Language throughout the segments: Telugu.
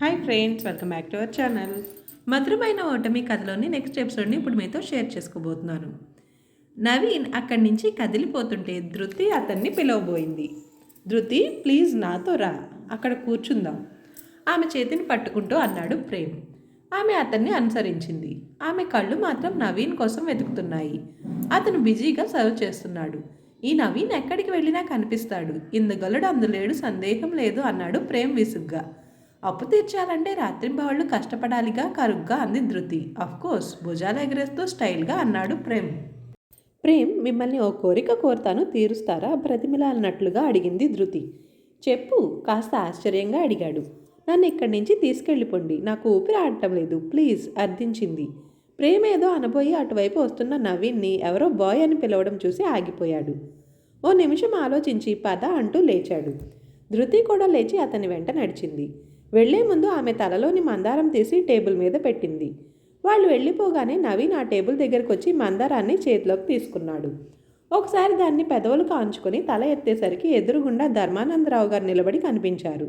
Hi friends welcome back to our channel మధురమైన ఓటమి కథలోని నెక్స్ట్ ఎపిసోడ్ని ఇప్పుడు మీతో షేర్ చేసుకోబోతున్నాను. నవీన్ అక్కడి నుంచి కదిలిపోతుంటే ధృతి అతన్ని పిలవబోయింది. ధృతి ప్లీజ్ నాతో రా అక్కడ కూర్చుందాం. ఆమె చేతిని పట్టుకుంటూ అన్నాడు ప్రేమ్. ఆమె అతన్ని అనుసరించింది. ఆమె కళ్ళు మాత్రం నవీన్ కోసం వెతుకుతున్నాయి. అతను బిజీగా సర్వ్ చేస్తున్నాడు. ఈ నవీన్ ఎక్కడికి వెళ్ళినా కనిపిస్తాడు. ఇందుగలడు అందులేడు సందేహం లేదు అన్నాడు ప్రేమ్ విసుగ్గా. అప్పు తీర్చాలంటే రాత్రింబవళ్ళు కష్టపడాలిగా కరుగ్గా అంది ధృతి. కోర్స్ భుజాలు ఎగరేస్తూ స్టైల్గా అన్నాడు ప్రేమ్. ప్రేమ్ మిమ్మల్ని ఓ కోరిక కోరుతాను తీరుస్తారా? బ్రతిమిలాలన్నట్లుగా అడిగింది ధృతి. చెప్పు కాస్త ఆశ్చర్యంగా అడిగాడు. నన్ను ఇక్కడి నుంచి తీసుకెళ్ళిపోండి. నాకు ఊపిరి ఆడటం లేదు. ప్లీజ్ అర్థించింది. ప్రేమ్ ఏదో అనబోయి అటువైపు వస్తున్న నవీన్ని ఎవరో బాయ్ అని పిలవడం చూసి ఆగిపోయాడు. ఓ నిమిషం ఆలోచించి పద అంటూ లేచాడు. ధృతి కూడా లేచి అతని వెంట నడిచింది. వెళ్ళే ముందు ఆమె తలలోని మందారం తీసి టేబుల్ మీద పెట్టింది. వాళ్ళు వెళ్ళిపోగానే నవీన్ ఆ టేబుల్ దగ్గరకు వచ్చి మందారాన్ని చేతిలోకి తీసుకున్నాడు. ఒకసారి దాన్ని పెదవులు కాంచుకొని తల ఎత్తేసరికి ఎదురుగుండా ధర్మానందరావు గారు నిలబడి కనిపించారు.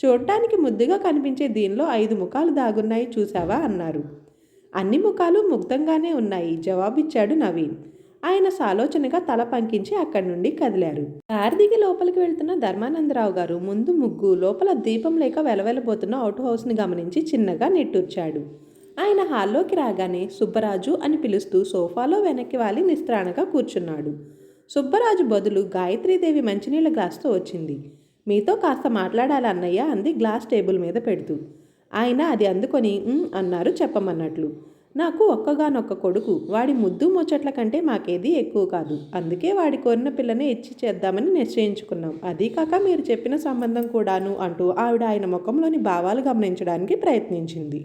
చూడటానికి ముద్దుగా కనిపించే దీనిలో ఐదు ముఖాలు దాగున్నాయి చూసావా అన్నారు. అన్ని ముఖాలు ముగ్ధంగానే ఉన్నాయి జవాబిచ్చాడు నవీన్. ఆయన సాలోచనగా తల పంకించి అక్కడి నుండి కదిలారు. దారిదిగి లోపలికి వెళ్తున్న ధర్మానందరావు గారు ముందు ముగ్గు లోపల దీపం లేక వెలవెలబోతున్న అవుట్ హౌస్ని గమనించి చిన్నగా నిట్టూర్చాడు. ఆయన హాల్లోకి రాగానే సుబ్బరాజు అని పిలుస్తూ సోఫాలో వెనక్కి వాలి నిస్త్రాణగా కూర్చున్నాడు. సుబ్బరాజు బదులు గాయత్రీదేవి మంచినీళ్ళ గ్లాస్తో వచ్చింది. మీతో కాస్త మాట్లాడాలి అన్నయ్య అంది గ్లాస్ టేబుల్ మీద పెడుతూ. ఆయన అది అందుకొని అన్నారు చెప్పమన్నట్లు. నాకు ఒక్కగానొక్క కొడుకు వాడి ముద్దు ముచ్చట్ల కంటే మాకేది ఎక్కువ కాదు. అందుకే వాడి కోరిన పిల్లనే ఇచ్చి చేద్దామని నిశ్చయించుకున్నాం. అదీ కాక మీరు చెప్పిన సంబంధం కూడాను అంటూ ఆవిడ ఆయన ముఖంలోని భావాలు గమనించడానికి ప్రయత్నించింది.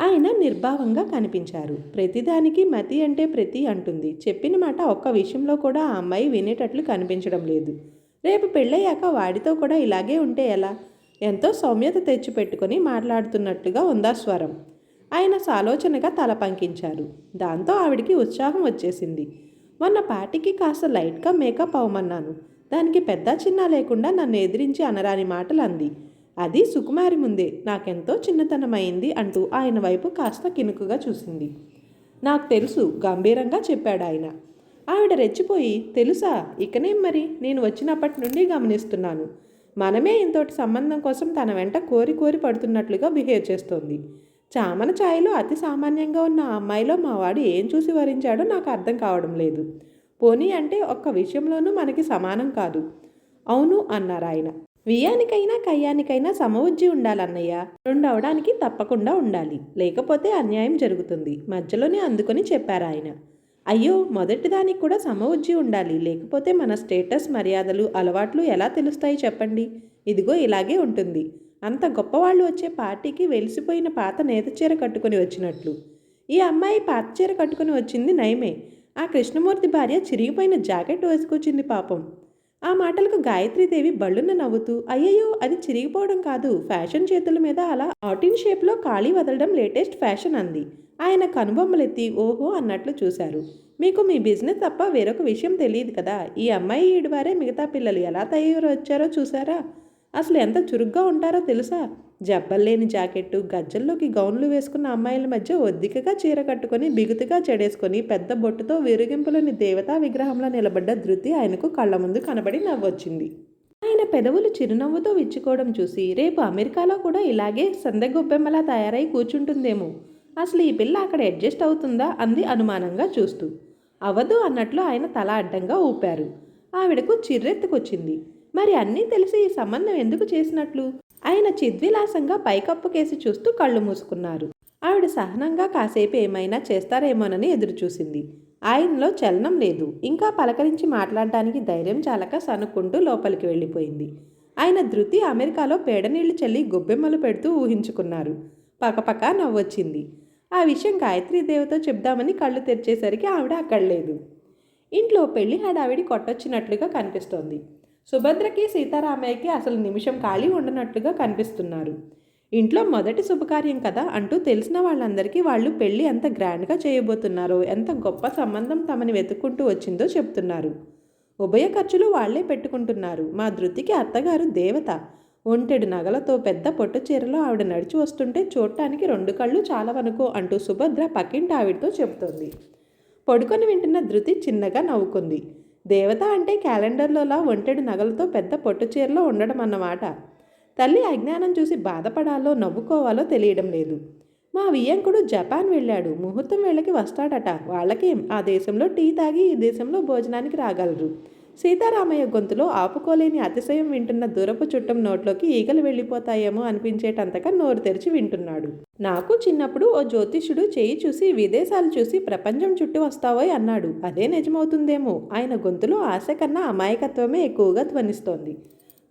ఆయన నిర్భావంగా కనిపించారు. ప్రతిదానికి మతి అంటే ప్రతి అంటుంది. చెప్పిన మాట ఒక్క విషయంలో కూడా ఆ అమ్మాయి వినేటట్లు కనిపించడం లేదు. రేపు పెళ్ళయ్యాక వాడితో కూడా ఇలాగే ఉంటే ఎలా? ఎంతో సౌమ్యత తెచ్చిపెట్టుకొని మాట్లాడుతున్నట్టుగా ఉందా స్వరం. ఆయన సాలోచనగా తల పంకించారు. దాంతో ఆవిడికి ఉత్సాహం వచ్చేసింది. మొన్న పార్టీకి కాస్త లైట్గా మేకప్ అవ్వమన్నాను. దానికి పెద్ద చిన్న లేకుండా నన్ను ఎదిరించి అనరాని మాటలు అంది అది సుకుమారి ముందే. నాకెంతో చిన్నతనమైంది అంటూ ఆయన వైపు కాస్త కినుకుగా చూసింది. నాకు తెలుసు గంభీరంగా చెప్పాడు ఆయన. ఆవిడ రెచ్చిపోయి తెలుసా? ఇకనేం మరి నేను వచ్చినప్పటి నుండి గమనిస్తున్నాను. మనమే ఇంతటి సంబంధం కోసం తన వెంట కోరి కోరి పడుతున్నట్లుగా బిహేవ్ చేస్తోంది. చామన ఛాయలో అతి సామాన్యంగా ఉన్న ఆ అమ్మాయిలో మావాడు ఏం చూసి వరించాడో నాకు అర్థం కావడం లేదు. పోనీ అంటే ఒక్క విషయంలోనూ మనకి సమానం కాదు. అవును అన్నారు ఆయన. వియ్యానికైనా కయ్యానికైనా సమవుజ్జి ఉండాలన్నయ్య. రెండు అవడానికి తప్పకుండా ఉండాలి. లేకపోతే అన్యాయం జరుగుతుంది. మధ్యలోనే అందుకొని చెప్పారు ఆయన. అయ్యో మొదటిదానికి కూడా సమవుజ్జి ఉండాలి. లేకపోతే మన స్టేటస్ మర్యాదలు అలవాట్లు ఎలా తెలుస్తాయి చెప్పండి? ఇదిగో ఇలాగే ఉంటుంది. అంత గొప్పవాళ్ళు వచ్చే పార్టీకి వెలిసిపోయిన పాత నేత చీర కట్టుకొని వచ్చినట్లు. ఈ అమ్మాయి పాత చీర కట్టుకొని వచ్చింది నయమే. ఆ కృష్ణమూర్తి భార్య చిరిగిపోయిన జాకెట్ వేసుకొచ్చింది పాపం. ఆ మాటలకు గాయత్రీదేవి బళ్ళున నవ్వుతూ అయ్యయ్యో అది చిరిగిపోవడం కాదు. ఫ్యాషన్ చేతుల మీద అలా ఆటిన్ షేప్లో ఖాళీ వదలడం లేటెస్ట్ ఫ్యాషన్ అంది. ఆయన కనుబొమ్మలెత్తి ఓహో అన్నట్లు చూశారు. మీకు మీ బిజినెస్ తప్ప వేరొక విషయం తెలియదు కదా. ఈ అమ్మాయి ఈడువారే మిగతా పిల్లలు ఎలా తయారు వచ్చారో చూసారా అసలు ఎంత చురుగ్గా ఉంటారో తెలుసా? జబ్బల్లేని జాకెట్టు గజ్జల్లోకి గౌన్లు వేసుకున్న అమ్మాయిల మధ్య ఒద్దికగా చీర కట్టుకొని బిగుతుగా చెడేసుకొని పెద్ద బొట్టుతో విరుగింపులోని దేవతా విగ్రహంలో నిలబడ్డ ధృతి ఆయనకు కళ్ళ ముందు కనబడి నవ్వొచ్చింది. ఆయన పెదవులు చిరునవ్వుతో విచ్చుకోవడం చూసి రేపు అమెరికాలో కూడా ఇలాగే సందెగొబ్బెమ్మలా తయారై కూర్చుంటుందేమో. అసలు ఈ పిల్ల అక్కడ అడ్జస్ట్ అవుతుందా? అంది అనుమానంగా చూస్తూ. అవదు అన్నట్లు ఆయన తల అడ్డంగా ఊపారు. ఆవిడకు చిర్రెత్తుకొచ్చింది. మరి అన్నీ తెలిసి ఈ సంబంధం ఎందుకు చేసినట్లు? ఆయన చిద్విలాసంగా పైకప్పు కేసి చూస్తూ కళ్ళు మూసుకున్నారు. ఆవిడ సహనంగా కాసేపు ఏమైనా చేస్తారేమోనని ఎదురుచూసింది. ఆయనలో చలనం లేదు. ఇంకా పలకరించి మాట్లాడడానికి ధైర్యం చాలక సనుక్కుంటూ లోపలికి వెళ్ళిపోయింది. ఆయన ధృతి అమెరికాలో పేడనీళ్ళు చల్లి గొబ్బెమ్మలు పెడుతూ ఊహించుకున్నారు. పకపక నవ్వొచ్చింది. ఆ విషయం గాయత్రీదేవితో చెప్దామని కళ్ళు తెరిచేసరికి ఆవిడ అక్కడ లేదు ఇంట్లో పెళ్ళి హడావిడి కొట్టొచ్చినట్లుగా కనిపిస్తోంది. సుభద్రకి సీతారామయ్యకి అసలు నిమిషం ఖాళీ ఉండనట్లుగా కనిపిస్తున్నారు. ఇంట్లో మొదటి శుభకార్యం కదా అంటూ తెలిసిన వాళ్ళందరికీ వాళ్ళు పెళ్ళి ఎంత గ్రాండ్గా చేయబోతున్నారో ఎంత గొప్ప సంబంధం తమని వెతుక్కుంటూ వచ్చిందో చెప్తున్నారు. ఉభయ ఖర్చులు వాళ్ళే పెట్టుకుంటున్నారు. మా ధృతికి అత్తగారు దేవత. ఒంటెడు నగలతో పెద్ద పొట్టు చీరలో ఆవిడ నడిచి వస్తుంటే చూడటానికి రెండు కళ్ళు చాలవనుకో అంటూ సుభద్ర పక్కింటి ఆవిడతో చెబుతోంది పడుకొని వింటున్న ధృతి చిన్నగా నవ్వుకుంది. దేవత అంటే క్యాలెండర్లోలా ఒంటెడు నగలతో పెద్ద పొట్టు చీరలో ఉండడం అన్నమాట. తల్లి అజ్ఞానం చూసి బాధపడాలో నవ్వుకోవాలో తెలియడం లేదు. మా వియ్యంకుడు జపాన్ వెళ్ళాడు. ముహూర్తం వేళకి వస్తాడట. వాళ్ళకేం? ఆ దేశంలో టీ తాగి ఈ దేశంలో భోజనానికి రాగలరు. సీతారామయ్య గొంతులో ఆపుకోలేని అతిశయం వింటున్న దూరపు చుట్టం నోట్లోకి ఈగలు వెళ్ళిపోతాయేమో అనిపించేటంతగా నోరు తెరిచి వింటున్నాడు. నాకు చిన్నప్పుడు ఓ జ్యోతిష్యుడు చేయి చూసి విదేశాలు చూసి ప్రపంచం చుట్టూ వస్తావోయ్ అన్నాడు. అదే నిజమవుతుందేమో. ఆయన గొంతులో ఆశ కన్నా అమాయకత్వమే ఎక్కువగా ధ్వనిస్తోంది.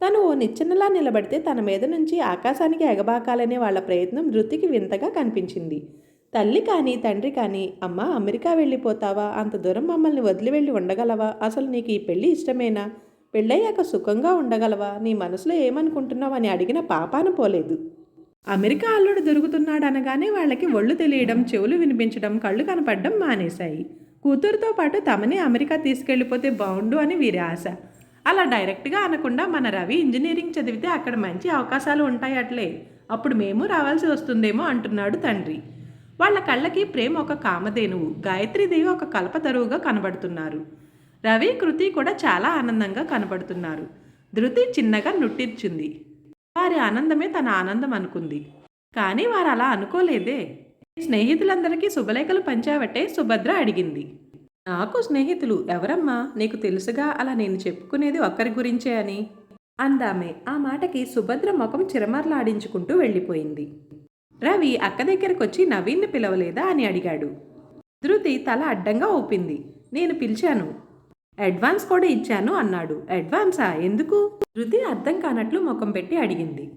తను ఓ నిచ్చెనలా నిలబడితే తన మీద నుంచి ఆకాశానికి ఎగబాకాలనే వాళ్ళ ప్రయత్నం ధృతికి వింతగా కనిపించింది. తల్లి కానీ తండ్రి కానీ అమ్మ అమెరికా వెళ్ళిపోతావా? అంత దూరం మమ్మల్ని వదిలి వెళ్ళి ఉండగలవా? అసలు నీకు ఈ పెళ్ళి ఇష్టమేనా? పెళ్ళయ్యాక సుఖంగా ఉండగలవా? నీ మనసులో ఏమనుకుంటున్నావు? అని అడిగిన పాపాన పోలేదు. అమెరికా అల్లుడు దొరుకుతున్నాడు అనగానే వాళ్ళకి ఒళ్ళు తెలియడం చెవులు వినిపించడం కళ్ళు కనపడడం మానేశాయి. కూతురుతో పాటు తమనే అమెరికా తీసుకెళ్ళిపోతే బాగుండు అని వీరి ఆశ. అలా డైరెక్ట్గా అనకుండా మన రవి ఇంజనీరింగ్ చదివితే అక్కడ మంచి అవకాశాలు ఉంటాయట్లే. అప్పుడు మేము రావాల్సి వస్తుందేమో అంటున్నాడు తండ్రి. వాళ్ళ కళ్ళకి ప్రేమ ఒక కామధేనువు గాయత్రీదేవి ఒక కల్పతరువుగా కనబడుతున్నారు. రవి కృతి కూడా చాలా ఆనందంగా కనబడుతున్నారు. ధృతి చిన్నగా నుట్టిర్చింది వారి ఆనందమే తన ఆనందం అనుకుంది. కానీ వారు అలా అనుకోలేదే. స్నేహితులందరికీ శుభలేఖలు పంచావటే సుభద్ర అడిగింది. నాకు స్నేహితులు ఎవరమ్మా? నీకు తెలుసుగా? అలా నేను చెప్పుకునేది ఒక్కరి గురించే అని? అందామే. ఆ మాటకి సుభద్ర ముఖం చిరమర్లాడించుకుంటూ వెళ్ళిపోయింది. రవి అక్క దగ్గరకు వచ్చి నవీన్ని పిలవలేదా? అని అడిగాడు. ధృతి తల అడ్డంగా ఊపింది. నేను పిలిచాను. అడ్వాన్స్ కూడా ఇచ్చాను అన్నాడు. అడ్వాన్సా? ఎందుకు? ధృతి అర్థం కానట్లు ముఖం పెట్టి అడిగింది.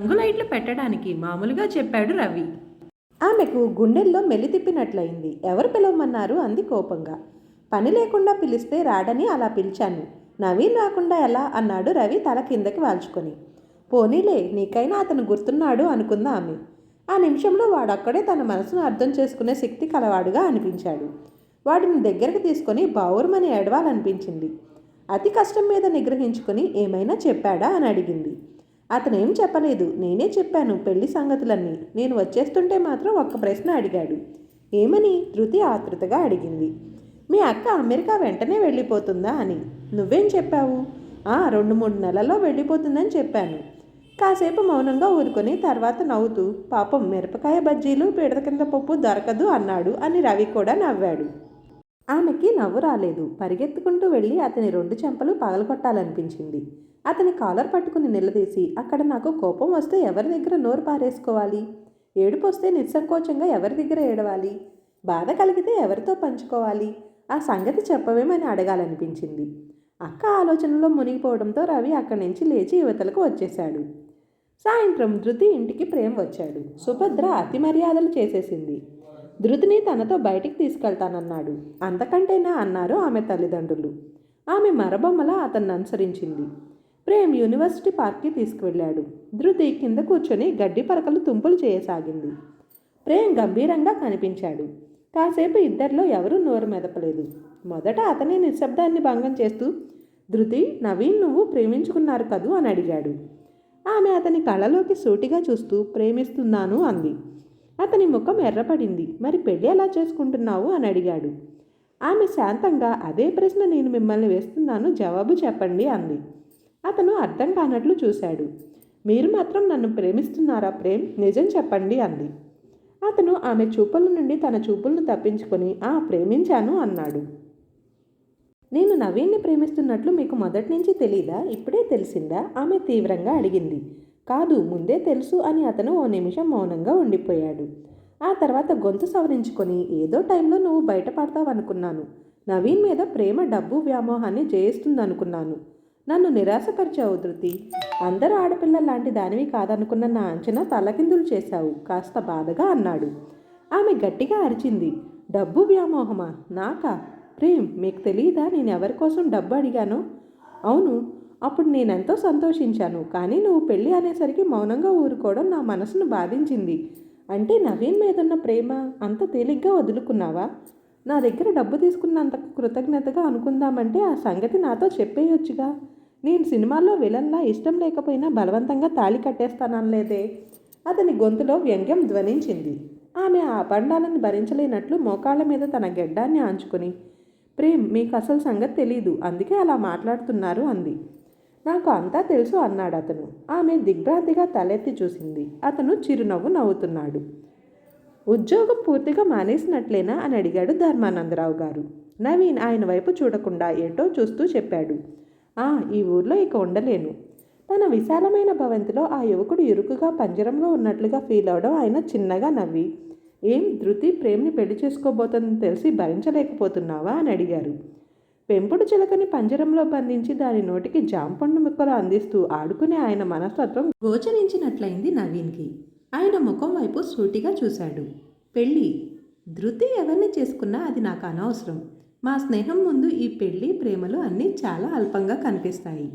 రంగులైట్లు పెట్టడానికి మామూలుగా చెప్పాడు రవి. ఆమెకు గుండెల్లో మెలి తిప్పినట్లయింది. ఎవరు పిలవమన్నారు? అంది కోపంగా. పని లేకుండా పిలిస్తే రాడని అలా పిలిచాను. నవీన్ రాకుండా ఎలా? అన్నాడు రవి తల కిందకి వాల్చుకొని. పోనీలే నీకైనా అతను గుర్తున్నాడు అనుకుందా ఆమె. ఆ నిమిషంలో వాడొక్కడే తన మనసును అర్థం చేసుకునే శక్తి కలవాడుగా అనిపించాడు. వాడిని దగ్గరకు తీసుకొని బావురమని ఏడవాలనిపించింది అతి కష్టం మీద నిగ్రహించుకొని ఏమైనా చెప్పాడా? అని అడిగింది. అతనేం చెప్పలేదు. నేనే చెప్పాను పెళ్ళి సంగతులన్నీ. నేను వచ్చేస్తుంటే మాత్రం ఒక్క ప్రశ్న అడిగాడు. ఏమని? ధృతి ఆతృతగా అడిగింది. మీ అక్క అమెరికా వెంటనే వెళ్ళిపోతుందా? అని. నువ్వేం చెప్పావు? ఆ రెండు మూడు నెలల్లో వెళ్ళిపోతుందని చెప్పాను. కాసేపు మౌనంగా ఊరుకొని తర్వాత నవ్వుతూ పాపం మిరపకాయ బజ్జీలు పిడత కింద పప్పు దొరకదు అన్నాడు అని రవి కూడా నవ్వాడు. ఆమెకి నవ్వు రాలేదు. పరిగెత్తుకుంటూ వెళ్ళి అతని రెండు చెంపలు పగలగొట్టాలనిపించింది. అతని కాలర్ పట్టుకుని నిలదీసి అక్కడ నాకు కోపం వస్తే ఎవరి దగ్గర నోరు పారేసుకోవాలి? ఏడుపు వస్తే నిస్సంకోచంగా ఎవరి దగ్గర ఏడవాలి? బాధ కలిగితే ఎవరితో పంచుకోవాలి? ఆ సంగతి చెప్పవేమని అడగాలనిపించింది. అక్క ఆలోచనలో మునిగిపోవడంతో రవి అక్కడి నుంచి లేచి యువతలకు వచ్చేశాడు. సాయంత్రం ధృతి ఇంటికి ప్రేమ్ వచ్చాడు. సుభద్ర అతి మర్యాదలు చేసేసింది. ధృతిని తనతో బయటికి తీసుకెళ్తానన్నాడు. అంతకంటేనా అన్నారు ఆమె తల్లిదండ్రులు. ఆమె మరబొమ్మల అతన్ని అనుసరించింది. ప్రేమ్ యూనివర్సిటీ పార్క్కి తీసుకువెళ్ళాడు. ధృతి కింద కూర్చొని గడ్డి పరకలు తుంపులు చేయసాగింది. ప్రేమ్ గంభీరంగా కనిపించాడు. కాసేపు ఇద్దరిలో ఎవరూ నోరు మెదపలేదు. మొదట అతనే నిశ్శబ్దాన్ని భంగం చేస్తూ ధృతి నవీన్ నువ్వు ప్రేమించుకున్నారు కదూ? అని అడిగాడు. ఆమె అతని కళ్ళలోకి సూటిగా చూస్తూ ప్రేమిస్తున్నాను అంది. అతని ముఖం ఎర్రపడింది. మరి పెళ్ళి ఎలా చేసుకుంటున్నావు? అని అడిగాడు. ఆమె శాంతంగా అదే ప్రశ్న నేను మిమ్మల్ని వేస్తున్నాను జవాబు చెప్పండి అంది. అతను అర్థం కానట్లు చూశాడు. మీరు మాత్రం నన్ను ప్రేమిస్తున్నారా ప్రేమ్? నిజం చెప్పండి అంది. అతను ఆమె చూపుల నుండి తన చూపులను తప్పించుకొని ఆ ప్రేమించాను అన్నాడు. నవీన్ని ప్రేమిస్తున్నట్లు మీకు మొదటి నుంచి తెలీదా? ఇప్పుడే తెలిసిందా? ఆమె తీవ్రంగా అడిగింది. కాదు ముందే తెలుసు అని అతను ఓ నిమిషం మౌనంగా ఉండిపోయాడు. ఆ తర్వాత గొంతు సవరించుకొని ఏదో టైంలో నువ్వు బయటపడతావనుకున్నాను. నవీన్ మీద ప్రేమ డబ్బు వ్యామోహాన్ని జయిస్తుందనుకున్నాను. నన్ను నిరాశపరిచావు ధృతి. అందరూ ఆడపిల్ల లాంటి దానివి కాదనుకున్న నా అంచనా తలకిందులు చేశావు కాస్త బాధగా అన్నాడు. ఆమె గట్టిగా అరిచింది. డబ్బు వ్యామోహమా? నాకా? ప్రేమ్ మీకు తెలియదా నేను ఎవరి కోసం డబ్బు అడిగానో? అవును అప్పుడు నేనెంతో సంతోషించాను కానీ నువ్వు పెళ్ళి అనేసరికి మౌనంగా ఊరుకోవడం నా మనసును బాధించింది. అంటే నవీన్ మీదున్న ప్రేమ అంత తేలిగ్గా వదులుకున్నావా? నా దగ్గర డబ్బు తీసుకున్నంత కృతజ్ఞతగా అనుకుందామంటే ఆ సంగతి నాతో చెప్పేయొచ్చుగా. నేను సినిమాల్లో విలన్లా ఇష్టం లేకపోయినా బలవంతంగా తాళి కట్టేస్తాననలేదే. అతని గొంతులో వ్యంగ్యం ధ్వనించింది. ఆమె ఆ అపండాలను భరించలేనట్లు మోకాళ్ళ మీద తన గెడ్డాన్ని ఆంచుకుని ప్రేమ్ మీకు అసలు సంగతి తెలీదు అందుకే అలా మాట్లాడుతున్నారు అంది. నాకు అంతా తెలుసు అన్నాడు అతను. ఆమె దిగ్భ్రాంతిగా తలెత్తి చూసింది. అతను చిరునవ్వు నవ్వుతున్నాడు. ఉద్యోగం పూర్తిగా మానేసినట్లేనా? అని అడిగాడు ధర్మానందరావు గారు. నవీన్ ఆయన వైపు చూడకుండా ఏటో చూస్తూ చెప్పాడు. ఆ ఈ ఊర్లో ఇక ఉండలేను. తన విశాలమైన భవంతిలో ఆ యువకుడు ఇరుకుగా పంజరంలో ఉన్నట్లుగా ఫీల్ అవడం ఆయన చిన్నగా నవ్వి ఏం ధృతి ప్రేమ్ని పెళ్ళి చేసుకోబోతుందని తెలిసి భరించలేకపోతున్నావా అని అడిగారు. పెంపుడు చిలకని పంజరంలో బంధించి దాని నోటికి జాంపండు ముక్కలు అందిస్తూ ఆడుకునే ఆయన మనస్తత్వం గోచరించినట్లయింది నవీన్కి. ఆయన ముఖం వైపు సూటిగా చూశాడు. పెళ్ళి? ధృతి ఎవరిని చేసుకున్నా అది నాకు అనవసరం. మా స్నేహం ముందు ఈ పెళ్ళి ప్రేమలు అన్నీ చాలా అల్పంగా కనిపిస్తాయి.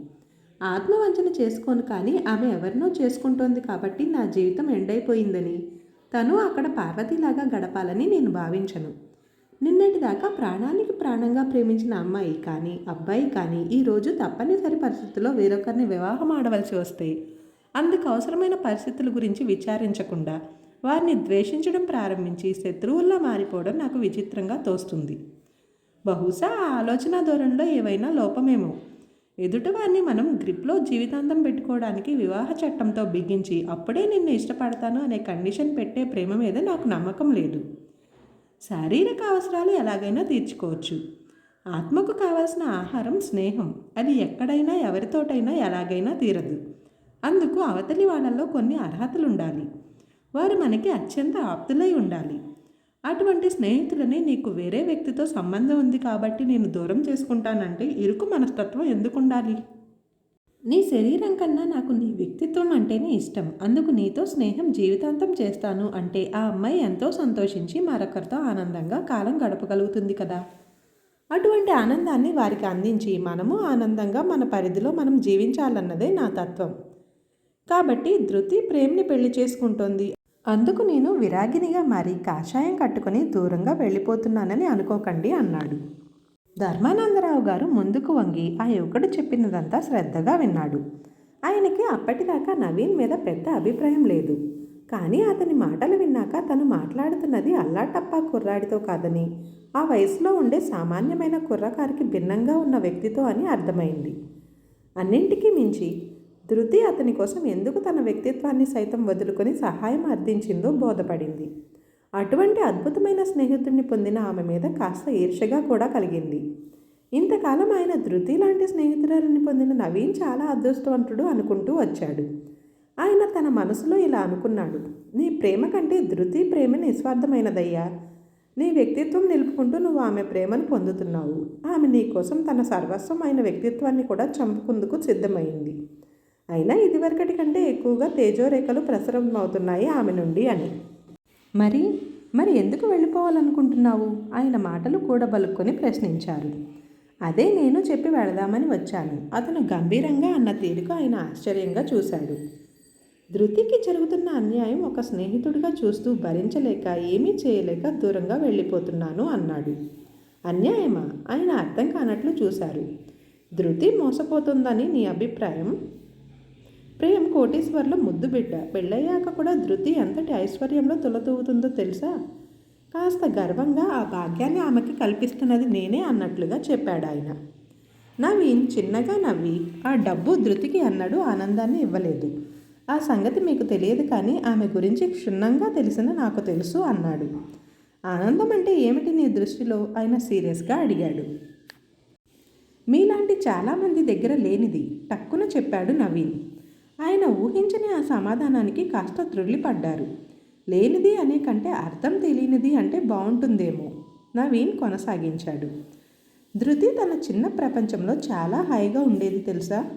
ఆత్మవంచన చేసుకోను కానీ ఆమె ఎవరినో చేసుకుంటోంది కాబట్టి నా జీవితం ఎండైపోయిందని. తను అక్కడ పార్వతీలాగా గడపాలని నేను భావించను. నిన్నటిదాకా ప్రాణానికి ప్రాణంగా ప్రేమించిన అమ్మాయి కానీ అబ్బాయి కానీ ఈరోజు తప్పనిసరి పరిస్థితుల్లో వేరొకరిని వివాహం ఆడవలసి వస్తే అందుకు అవసరమైన పరిస్థితుల గురించి విచారించకుండా వారిని ద్వేషించడం ప్రారంభించి శత్రువుల్లా మారిపోవడం నాకు విచిత్రంగా తోస్తుంది. బహుశా ఆ ఆలోచన ధోరణిలో ఏవైనా లోపమేమో. ఎదుటివారిని మనం గ్రిప్లో జీవితాంతం పెట్టుకోవడానికి వివాహ చట్టంతో బిగించి అప్పుడే నిన్ను ఇష్టపడతాను అనే కండిషన్ పెట్టే ప్రేమ మీద నాకు నమ్మకం లేదు. శారీరక అవసరాలు ఎలాగైనా తీర్చుకోవచ్చు. ఆత్మకు కావాల్సిన ఆహారం స్నేహం అది ఎక్కడైనా ఎవరితోటైనా ఎలాగైనా తీరదు. అందుకు అవతలి వాళ్ళల్లో కొన్ని అర్హతలు ఉండాలి వారు మనకి అత్యంత ఆప్తులై ఉండాలి. అటువంటి స్నేహితులని నీకు వేరే వ్యక్తితో సంబంధం ఉంది కాబట్టి నేను దూరం చేసుకుంటానంటే ఇరుకు మనస్తత్వం ఎందుకు ఉండాలి నీ శరీరం కన్నా నాకు నీ వ్యక్తిత్వం అంటేనే ఇష్టం. అందుకు నీతో స్నేహం జీవితాంతం చేస్తాను అంటే ఆ అమ్మాయి ఎంతో సంతోషించి మరొకరితో ఆనందంగా కాలం గడపగలుగుతుంది కదా. అటువంటి ఆనందాన్ని వారికి అందించి మనము ఆనందంగా మన పరిధిలో మనం జీవించాలన్నదే నా తత్వం. కాబట్టి ధృతి ప్రేమ్ని పెళ్ళి చేసుకుంటోంది. అందుకు నేను విరాగినిగా మారి కాషాయం కట్టుకుని దూరంగా వెళ్ళిపోతున్నానని అనుకోకండి అన్నాడు. ధర్మానందరావు గారు ముందుకు వంగి ఆ యువకుడు చెప్పినదంతా శ్రద్ధగా విన్నాడు. ఆయనకి అప్పటిదాకా నవీన్ మీద పెద్ద అభిప్రాయం లేదు. కానీ అతని మాటలు విన్నాక తను మాట్లాడుతున్నది అల్లాటప్పా కుర్రాడితో కాదని ఆ వయసులో ఉండే సామాన్యమైన కుర్రకారికి భిన్నంగా ఉన్న వ్యక్తితో అని అర్థమైంది. అన్నింటికీ మించి ధృతి అతని కోసం ఎందుకు తన వ్యక్తిత్వాన్ని సైతం వదులుకొని సహాయం అర్థించిందో బోధపడింది. అటువంటి అద్భుతమైన స్నేహితుడిని పొందిన ఆమె మీద కాస్త ఈర్షగా కూడా కలిగింది. ఇంతకాలం ఆయన ధృతి లాంటి స్నేహితురాలని పొందిన నవీన్ చాలా అదృష్టవంతుడు అనుకుంటూ వచ్చాడు. ఆయన తన మనసులో ఇలా అనుకున్నాడు నీ ప్రేమ కంటే ధృతి ప్రేమ నిస్వార్థమైనదయ్యా. నీ వ్యక్తిత్వం నిలుపుకుంటూ నువ్వు ఆమె ప్రేమను పొందుతున్నావు. ఆమె నీ కోసం తన సర్వస్వమైన వ్యక్తిత్వాన్ని కూడా చంపుకుందుకు సిద్ధమైంది. అయినా ఇదివరకటి కంటే ఎక్కువగా తేజోరేఖలు ప్రసరం అవుతున్నాయి ఆమె నుండి అని. మరి మరి ఎందుకు వెళ్ళిపోవాలనుకుంటున్నావు? ఆయన మాటలు కూడబలుక్కొని ప్రశ్నించారు. అదే నేను చెప్పి వెళదామని వచ్చాను. అతను గంభీరంగా అన్న తీరుకు ఆయన ఆశ్చర్యంగా చూశాడు. ధృతికి జరుగుతున్న అన్యాయం ఒక స్నేహితుడిగా చూస్తూ భరించలేక ఏమీ చేయలేక దూరంగా వెళ్ళిపోతున్నాను అన్నాడు. అన్యాయమా? ఆయన అర్థం కానట్లు చూశారు. ధృతి మోసపోతుందని నీ అభిప్రాయం? ప్రేమ్ కోటీశ్వర్లో ముద్దు బిడ్డ. పెళ్ళయ్యాక కూడా ధృతి ఎంతటి ఐశ్వర్యంలో తులతూగుతుందో తెలుసా? కాస్త గర్వంగా ఆ భాగ్యాన్ని ఆమెకి కల్పిస్తున్నది నేనే అన్నట్లుగా చెప్పాడు ఆయన. నవీన్ చిన్నగా నవ్వి ఆ డబ్బు ధృతికి అన్నాడు ఆనందాన్ని ఇవ్వలేదు. ఆ సంగతి మీకు తెలియదు కానీ ఆమె గురించి క్షుణ్ణంగా తెలిసిన నాకు తెలుసు అన్నాడు. ఆనందం అంటే ఏమిటి నీ దృష్టిలో? ఆయన సీరియస్గా అడిగాడు. మీలాంటి చాలామంది దగ్గర లేనిది టక్కున చెప్పాడు నవీన్. ఆయన ఊహించని ఆ సమాధానానికి కాస్త త్రుళ్ళిపడ్డారు. లేనిది అనే కంటే అర్థం తెలియనిది అంటే బాగుంటుందేమో నవీన్ కొనసాగించాడు. ధృతి తన చిన్న ప్రపంచంలో చాలా హాయిగా ఉండేది తెలుసా?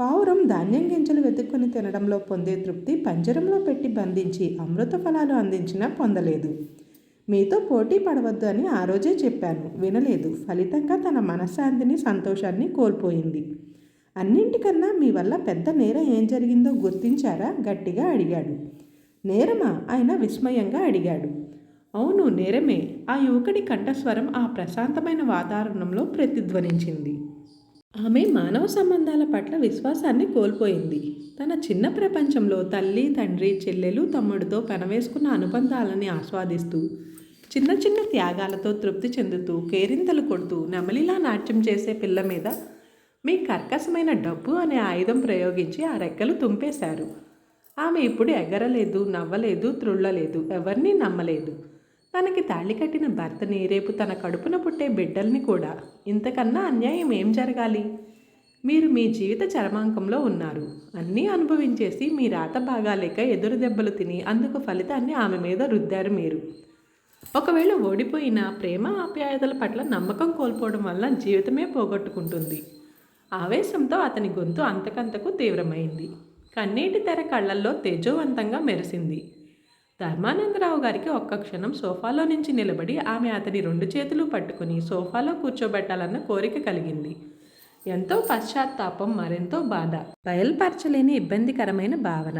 పావురం ధాన్యం గింజలు వెతుక్కొని తినడంలో పొందే తృప్తి పంజరంలో పెట్టి బంధించి అమృత ఫలాలు అందించినా పొందలేదు. మీతో పోటీ పడవద్దు అని ఆ రోజే చెప్పాను. వినలేదు. ఫలితంగా తన మనశ్శాంతిని సంతోషాన్ని కోల్పోయింది. అన్నింటికన్నా మీ వల్ల పెద్ద నేరం ఏం జరిగిందో గుర్తించారా? గట్టిగా అడిగాడు. నేరమా? ఆయన విస్మయంగా అడిగాడు. అవును నేరమే. ఆ యువకుడి కంఠస్వరం ఆ ప్రశాంతమైన వాతావరణంలో ప్రతిధ్వనించింది. ఆమె మానవ సంబంధాల పట్ల విశ్వాసాన్ని కోల్పోయింది. తన చిన్న ప్రపంచంలో తల్లి తండ్రి చెల్లెలు తమ్ముడితో పెనవేసుకున్న అనుబంధాలని ఆస్వాదిస్తూ చిన్న చిన్న త్యాగాలతో తృప్తి చెందుతూ కేరింతలు కొడుతూ నెమలిలా నాట్యం చేసే పిల్ల మీద మీ కర్కశమైన డబ్బు అనే ఆయుధం ప్రయోగించి ఆ రెక్కలు తుంపేశారు. ఆమె ఇప్పుడు ఎగరలేదు నవ్వలేదు త్రుళ్ళలేదు ఎవరినీ నమ్మలేదు. తనకి తాళి కట్టిన భర్తని రేపు తన కడుపున పుట్టే బిడ్డల్ని కూడా. ఇంతకన్నా అన్యాయం ఏం జరగాలి? మీరు మీ జీవిత చరమాంకంలో ఉన్నారు. అన్నీ అనుభవించేసి మీ రాత బాగాలేక ఎదురు దెబ్బలు తిని అందుకు ఫలితాన్ని ఆమె మీద రుద్దారు మీరు. ఒకవేళ ఓడిపోయిన ప్రేమ ఆప్యాయతల పట్ల నమ్మకం కోల్పోవడం వల్ల జీవితమే పోగొట్టుకుంటుంది. ఆవేశంతో అతని గొంతు అంతకంతకు తీవ్రమైంది. కన్నీటి తెర కళ్ళల్లో తేజోవంతంగా మెరిసింది. ధర్మానందరావు గారికి ఒక్క క్షణం సోఫాలో నుంచి నిలబడి ఆమె అతని రెండు చేతులు పట్టుకుని సోఫాలో కూర్చోబెట్టాలన్న కోరిక కలిగింది. ఎంతో పశ్చాత్తాపం మరెంతో బాధ. బయలుపరచలేని ఇబ్బందికరమైన భావన.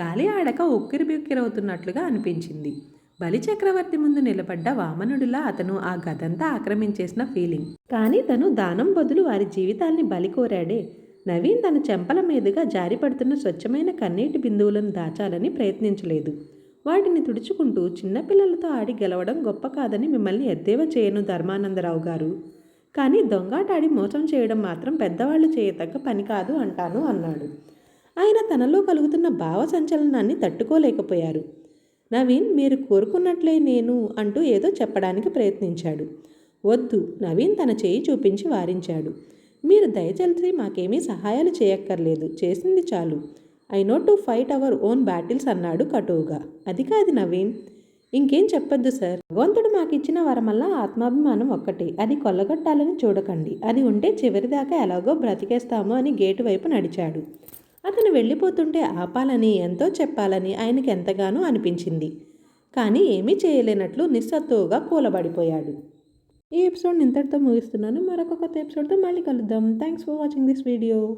గాలి ఆడక ఉక్కిరి బిక్కిరవుతున్నట్లుగా అనిపించింది. బలిచక్రవర్తి ముందు నిలబడ్డ వామనుడిలా అతను ఆ గదంతా ఆక్రమించేసిన ఫీలింగ్. కానీ తను దానం బదులు వారి జీవితాల్ని బలి కోరాడే. నవీన్ తన చెంపల మీదుగా జారిపడుతున్న స్వచ్ఛమైన కన్నీటి బిందువులను దాచాలని ప్రయత్నించలేదు. వాటిని తుడుచుకుంటూ చిన్నపిల్లలతో ఆడి గెలవడం గొప్ప కాదని మిమ్మల్ని ఎద్దేవా చేయను ధర్మానందరావు గారు. కానీ దొంగాటాడి మోసం చేయడం మాత్రం పెద్దవాళ్ళు చేయతగ్గ పని కాదు అంటాను అన్నాడు. ఆయన తనలో కలుగుతున్న భావ సంచలనాన్ని తట్టుకోలేకపోయారు. నవీన్ మీరు కోరుకున్నట్లే నేను అంటూ ఏదో చెప్పడానికి ప్రయత్నించాడు. వద్దు నవీన్ తన చేయి చూపించి వారించాడు. మీరు దయచేసి మాకేమీ సహాయాలు చేయక్కర్లేదు చేసింది చాలు. I know to fight our own battles అన్నాడు కటువుగా. అది కాదు నవీన్. ఇంకేం చెప్పొద్దు సార్. భగవంతుడు మాకు ఇచ్చిన వరమల్లా ఆత్మాభిమానం ఒక్కటే. అది కొల్లగొట్టాలని చూడకండి. అది ఉంటే చివరిదాకా ఎలాగో బ్రతికేస్తాము అని గేటు వైపు నడిచాడు. అతను వెళ్ళిపోతుంటే ఆపాలని ఎంతో చెప్పాలని ఆయనకి ఎంతగానో అనిపించింది. కానీ ఏమీ చేయలేనట్లు నిస్సత్తువుగా కూలబడిపోయాడు. ఈ ఎపిసోడ్ ఇంతటితో ముగిస్తున్నాను. మరొక కొత్త ఎపిసోడ్తో మళ్ళీ కలుద్దాం. Thanks for watching this video